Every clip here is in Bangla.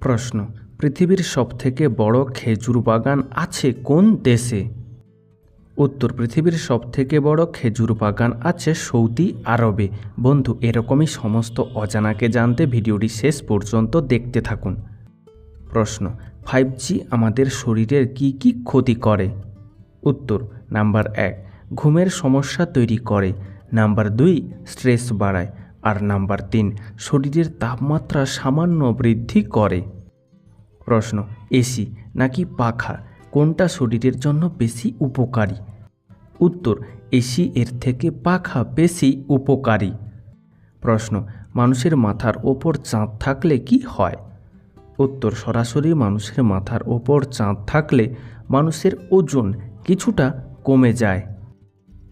প্রশ্ন, পৃথিবীর সবথেকে বড় খেজুর বাগান আছে কোন দেশে? উত্তর, পৃথিবীর সবথেকে বড় খেজুর বাগান আছে সৌদি আরবে। বন্ধু, এরকমই সমস্ত অজানাকে জানতে ভিডিওটি শেষ পর্যন্ত দেখতে থাকুন। প্রশ্ন ফাইভ জি আমাদের শরীরের কি কি ক্ষতি করে? উত্তর, নাম্বার এক, ঘুমের সমস্যা তৈরি করে। নাম্বার দুই স্ট্রেস বাড়ায়। আর নাম্বার তিন, শরীরের তাপমাত্রা সামান্য বৃদ্ধি করে। প্রশ্ন, এসি নাকি পাখা? কোনটা শরীরের জন্য বেশি উপকারী? উত্তর, এসি এর থেকে পাখা বেশি উপকারী। প্রশ্ন, মানুষের মাথার ওপর চাঁদ থাকলে কি হয়? উত্তর, সরাসরি মানুষের মাথার ওপর চাঁদ থাকলে মানুষের ওজন কিছুটা কমে যায়।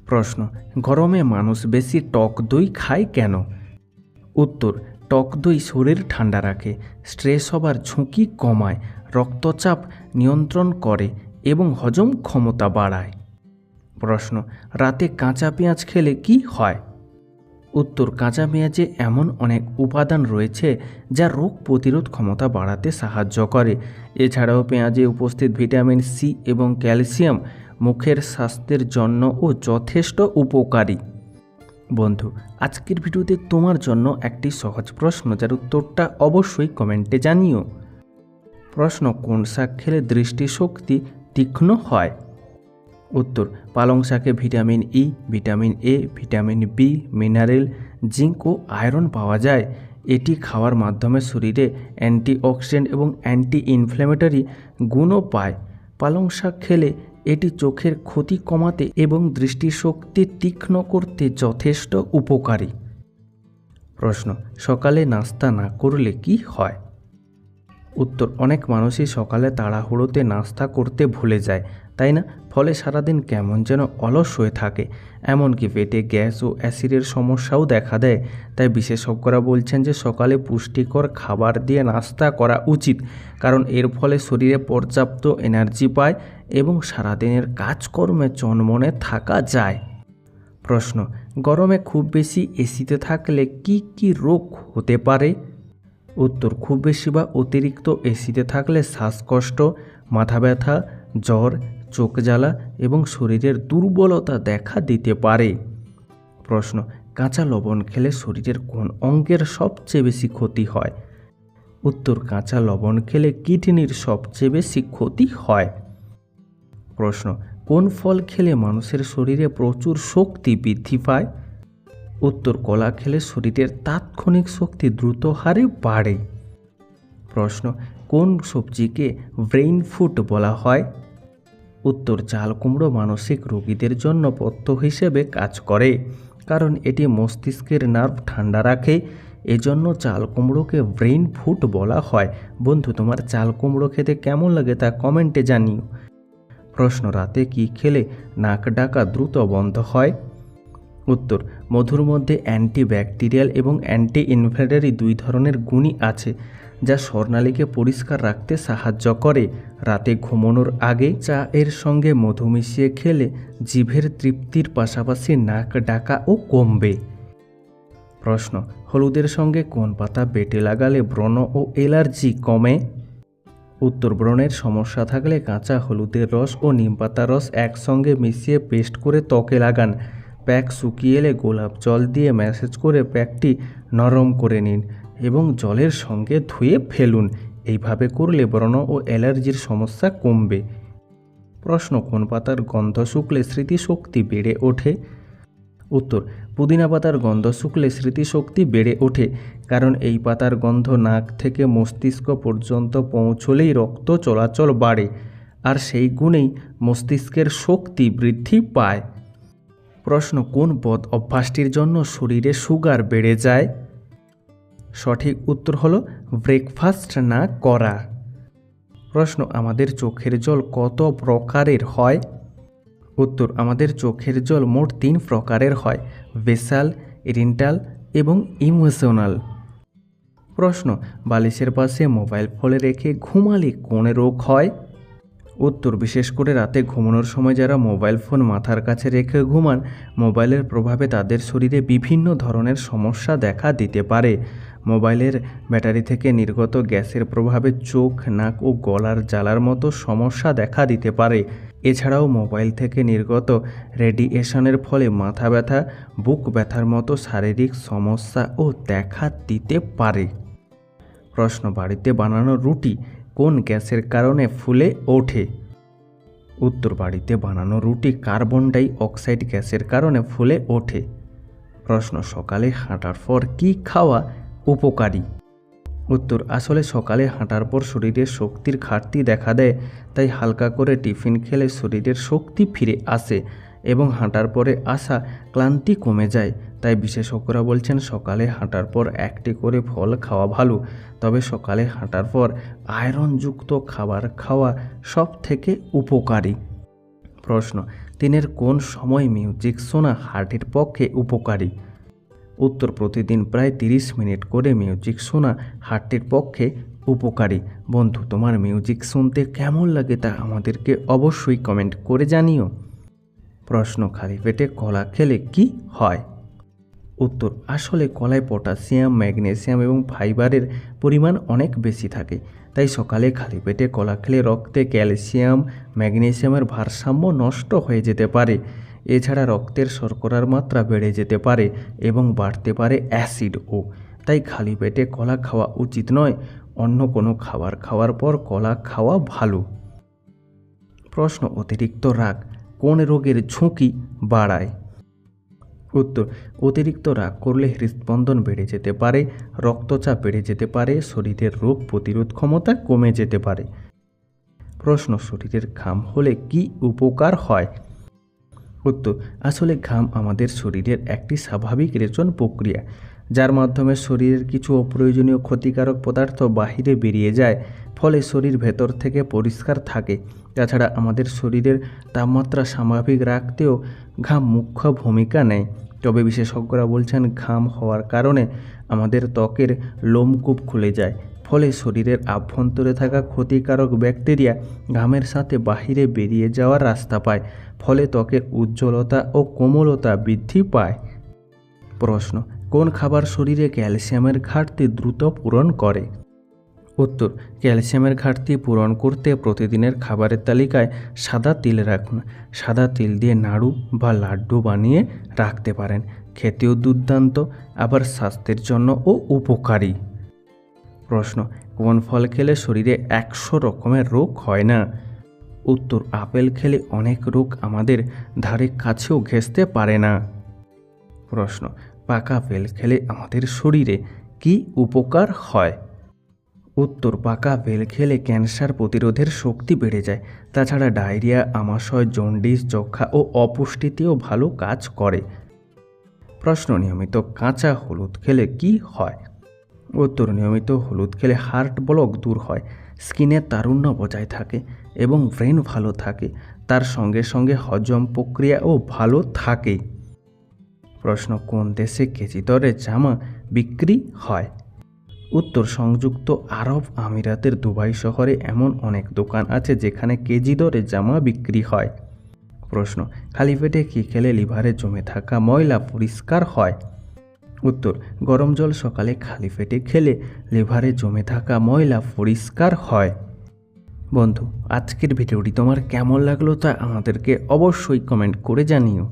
প্রশ্ন, গরমে মানুষ বেশি টক দই খায় কেন? উত্তর, টক দই শরীর ঠান্ডা রাখে স্ট্রেস হবার ঝুঁকি কমায়, রক্তচাপ নিয়ন্ত্রণ করে এবং হজম ক্ষমতা বাড়ায়। প্রশ্ন, রাতে কাঁচা পেঁয়াজ খেলে কি হয়? উত্তর, কাঁচা পেঁয়াজে এমন অনেক উপাদান রয়েছে যা রোগ প্রতিরোধ ক্ষমতা বাড়াতে সাহায্য করে। এছাড়াও পেঁয়াজে উপস্থিত ভিটামিন সি এবং ক্যালসিয়াম মুখের স্বাস্থ্যের জন্যও যথেষ্ট উপকারী। বন্ধু, আজকের ভিডিওতে তোমার জন্য একটি সহজ প্রশ্ন, যার উত্তরটা অবশ্যই কমেন্টে জানিও। প্রশ্ন, কোন শাক খেলে দৃষ্টিশক্তি তীক্ষ্ণ হয়? উত্তর, পালং শাকে vitamin E vitamin A vitamin B mineral, zinc O iron পাওয়া যায়। এটি খাওয়ার মাধ্যমে শরীরে অ্যান্টিঅক্সিডেন্ট এবং অ্যান্টি ইনফ্ল্যামেটরি গুণও পায়। পালং শাক খেলে এটি চোখের ক্ষতি কমাতে এবং দৃষ্টিশক্তি তীক্ষ্ণ করতে যথেষ্ট উপকারী। প্রশ্ন, সকালে নাস্তা না করলে কি হয়? উত্তর, অনেক মানুষই সকালে তাড়াহুড়োতে নাস্তা করতে ভুলে যায়। তাই না? ফলে সারাদিন কেমন যেন অলস হয়ে থাকে। এমনকি পেটে গ্যাস ও অ্যাসিডের সমস্যাও দেখা দেয়। তাই বিশেষজ্ঞরা বলছেন যে সকালে পুষ্টিকর খাবার দিয়ে নাস্তা করা উচিত। কারণ এর ফলে শরীরে পর্যাপ্ত এনার্জি পায় এবং সারাদিনের কাজকর্মে চনমনে থাকা যায়। প্রশ্ন, গরমে খুব বেশি এসিতে থাকলে কি কি রোগ হতে পারে? উত্তর, খুব বেশি বা অতিরিক্ত এসিতে থাকলে শ্বাসকষ্ট, মাথা ব্যথা, জ্বর চোখ জ্বালা এবং শরীরের দুর্বলতা দেখা দিতে পারে। প্রশ্ন, কাঁচা লবণ খেলে শরীরের কোন অঙ্গের সবচেয়ে বেশি ক্ষতি হয়? উত্তর, কাঁচা লবণ খেলে কিডনির সবচেয়ে বেশি ক্ষতি হয়। প্রশ্ন, কোন ফল খেলে মানুষের শরীরে প্রচুর শক্তি বৃদ্ধি পায়? উত্তর, কলা খেলে শরীরের তাৎক্ষণিক শক্তি দ্রুত হারে বাড়ে। প্রশ্ন, কোন সবজিকে ব্রেইন ফুড বলা হয়? উত্তর চাল কুমড়ো মানসিক রোগীদের জন্য পথ্য হিসেবে কাজ করে, কারণ এটি মস্তিষ্কের নার্ভ ঠান্ডা রাখে। এজন্য চাল কুমড়োকে ব্রেইন ফুড বলা হয়। বন্ধু, তোমার চাল কুমড়ো খেতে কেমন লাগে তা কমেন্টে জানিও। প্রশ্ন, রাতে কি খেলে নাক ডাকা দ্রুত বন্ধ হয়? উত্তর, মধুর মধ্যে অ্যান্টিব্যাকটেরিয়াল এবং অ্যান্টি ইনফ্লেটারি দুই ধরনের গুণই আছে। যা স্বর্ণালীকে পরিষ্কার রাখতে সাহায্য করে। রাতে ঘুমানোর আগে চা এর সঙ্গে মধু মিশিয়ে খেলে জিভের তৃপ্তির পাশাপাশি নাক ডাকা ও কমবে। প্রশ্ন, হলুদের সঙ্গে কোন পাতা বেটে লাগালে ব্রণ ও এলার্জি কমে? উত্তর, ব্রণের সমস্যা থাকলে কাঁচা হলুদের রস ও নিম পাতার রস একসঙ্গে মিশিয়ে পেস্ট করে ত্বকে লাগান। প্যাক শুকিয়ে এলে গোলাপ জল দিয়ে ম্যাসেজ করে প্যাকটি নরম করে নিন। এবং জলের সঙ্গে ধুয়ে ফেলুন। এইভাবে করলে ব্রণ ও অ্যালার্জির সমস্যা কমবে। প্রশ্ন, কোন পাতার গন্ধ শুকলে স্মৃতিশক্তি বেড়ে ওঠে? উত্তর, পুদিনা পাতার গন্ধ শুকলে স্মৃতিশক্তি বেড়ে ওঠে, কারণ এই পাতার গন্ধ নাক থেকে মস্তিষ্ক পর্যন্ত পৌঁছলেই রক্ত চলাচল বাড়ে, আর সেই গুণেই মস্তিষ্কের শক্তি বৃদ্ধি পায়। প্রশ্ন, কোন বদ অভ্যাসটির জন্য শরীরে সুগার বেড়ে যায়? সঠিক উত্তর হলো ব্রেকফাস্ট না করা। প্রশ্ন, আমাদের চোখের জল কত প্রকারের হয়? উত্তর, আমাদের চোখের জল মোট তিন প্রকারের হয় ভেসাল রেন্টাল এবং ইমোশনাল প্রশ্ন, বালিশের পাশে মোবাইল ফলে রেখে ঘুমালে কোন রোগ হয়? উত্তর, বিশেষ করে রাতে ঘুমানোর সময় যারা মোবাইল ফোন মাথার কাছে রেখে ঘুমান মোবাইলের প্রভাবে তাদের শরীরে বিভিন্ন ধরনের সমস্যা দেখা দিতে পারে। মোবাইলের ব্যাটারি থেকে নির্গত গ্যাসের প্রভাবে চোখ, নাক ও গলার জ্বালার মতো সমস্যা দেখা দিতে পারে। এছাড়াও মোবাইল থেকে নির্গত রেডিয়েশনের ফলে মাথা ব্যথা, বুক ব্যথার মতো শারীরিক সমস্যাও দেখা দিতে পারে। প্রশ্ন, বাড়িতে বানানো রুটি কোন গ্যাসের কারণে ফুলে ওঠে? উত্তর, বাড়িতে বানানো রুটি কার্বন ডাই অক্সাইড গ্যাসের কারণে ফুলে ওঠে। প্রশ্ন, সকালে হাঁটার পর কি খাওয়া উপকারী। উত্তর, আসলে সকালে হাঁটার পর শরীরের শক্তির ঘাটতি দেখা দেয়, তাই হালকা করে টিফিন খেলে শরীরের শক্তি ফিরে আসে এবং হাঁটার পরে আসা ক্লান্তি কমে যায়। তাই বিশেষজ্ঞরা বলছেন, সকালে হাঁটার পর একটি করে ফল খাওয়া ভালো, তবে সকালে হাঁটার পর আয়রনযুক্ত খাবার খাওয়া সব থেকে উপকারী। প্রশ্ন, দিনের কোন সময় মিউজিক শোনা হার্টের পক্ষে উপকারী? উত্তর প্রতিদিন প্রায় তিরিশ মিনিট করে মিউজিক শোনা হার্টের পক্ষে উপকারী। বন্ধু, তোমার মিউজিক শুনতে কেমন লাগে তা আমাদেরকে অবশ্যই কমেন্ট করে জানিও। প্রশ্ন, খালি পেটে কলা খেলে কি হয়? উত্তর, আসলে কলায় পটাশিয়াম ম্যাগনেসিয়াম এবং ফাইবারের পরিমাণ অনেক বেশি থাকে। তাই সকালে খালি পেটে কলা খেলে রক্তে ক্যালসিয়াম ম্যাগনেসিয়ামের ভারসাম্য নষ্ট হয়ে যেতে পারে। এছাড়া রক্তের শর্করার মাত্রা বেড়ে যেতে পারে এবং বাড়তে পারে অ্যাসিডও তাই খালি পেটে কলা খাওয়া উচিত নয়, অন্য কোনো খাবার খাওয়ার পর কলা খাওয়া ভালো। প্রশ্ন অতিরিক্ত রাগ কোন রোগের ঝুঁকি বাড়ায়? উত্তর, অতিরিক্ত রাগ করলে হৃদস্পন্দন বেড়ে যেতে পারে, রক্তচাপ বেড়ে যেতে পারে, শরীরের রোগ প্রতিরোধ ক্ষমতা কমে যেতে পারে। প্রশ্ন, শরীরের ঘাম হলে কি উপকার হয়? উত্তর আসলে ঘাম আমাদের শরীরের একটি স্বাভাবিক রেচন প্রক্রিয়া, যার মাধ্যমে শরীরের কিছু অপ্রয়োজনীয় ক্ষতিকারক পদার্থ বাহিরে বেরিয়ে যায়, ফলে শরীর ভেতর থেকে পরিষ্কার থাকে। তাছাড়া আমাদের শরীরের তাপমাত্রা স্বাভাবিক রাখতেও ঘাম মুখ্য ভূমিকা নেয়। তবে বিশেষজ্ঞরা বলছেন, ঘাম হওয়ার কারণে আমাদের ত্বকের লোমকূপ খুলে যায় ফলে শরীরের আভ্যন্তরে থাকা ক্ষতিকারক ব্যাকটেরিয়া ঘামের সাথে বাহিরে বেরিয়ে যাওয়ার রাস্তা পায়, ফলে ত্বকের উজ্জ্বলতা ও কোমলতা বৃদ্ধি পায়। প্রশ্ন, কোন খাবার শরীরে ক্যালসিয়ামের ঘাটতি দ্রুত পূরণ করে? উত্তর, ক্যালসিয়ামের ঘাটতি পূরণ করতে প্রতিদিনের খাবারের তালিকায় সাদা তিল রাখুন। সাদা তিল দিয়ে নাড়ু বা লাড্ডু বানিয়ে রাখতে পারেন। খেতেও দুর্দান্ত, আবার স্বাস্থ্যের জন্য ও উপকারী। প্রশ্ন, কোন ফল খেলে শরীরে একশো রকমের রোগ হয় না? উত্তর, আপেল খেলে অনেক রোগ আমাদের ধারে কাছেও ঘেঁষতে পারে না। প্রশ্ন, পাকা আপেল খেলে আমাদের শরীরে কি উপকার হয়? উত্তর, পাকা বেল খেলে ক্যান্সার প্রতিরোধের শক্তি বেড়ে যায়। তাছাড়া ডায়রিয়া, আমাশয়, জন্ডিস যক্ষা ও অপুষ্টিতেও ভালো কাজ করে। প্রশ্ন, নিয়মিত কাঁচা হলুদ খেলে কি হয়? উত্তর নিয়মিত হলুদ খেলে হার্ট ব্লক দূর হয় স্কিনের তারুণ্য বজায় থাকে এবং ব্রেন ভালো থাকে, তার সঙ্গে সঙ্গে হজম প্রক্রিয়াও ভালো থাকে। প্রশ্ন, কোন দেশে কেজি দরে জামা বিক্রি হয়? উত্তর, সংযুক্ত আরব আমিরাতের দুবাই শহরে এমন অনেক দোকান আছে যেখানে কেজি দরে জামা বিক্রি হয়। প্রশ্ন, খালি পেটে কী খেলে লিভারে জমে থাকা ময়লা পরিষ্কার হয়? উত্তর, গরম জল সকালে খালি পেটে খেলে লিভারে জমে থাকা ময়লা পরিষ্কার হয়। বন্ধু, আজকের ভিডিওটি তোমার কেমন লাগল তা আমাদেরকে অবশ্যই কমেন্ট করে জানিও।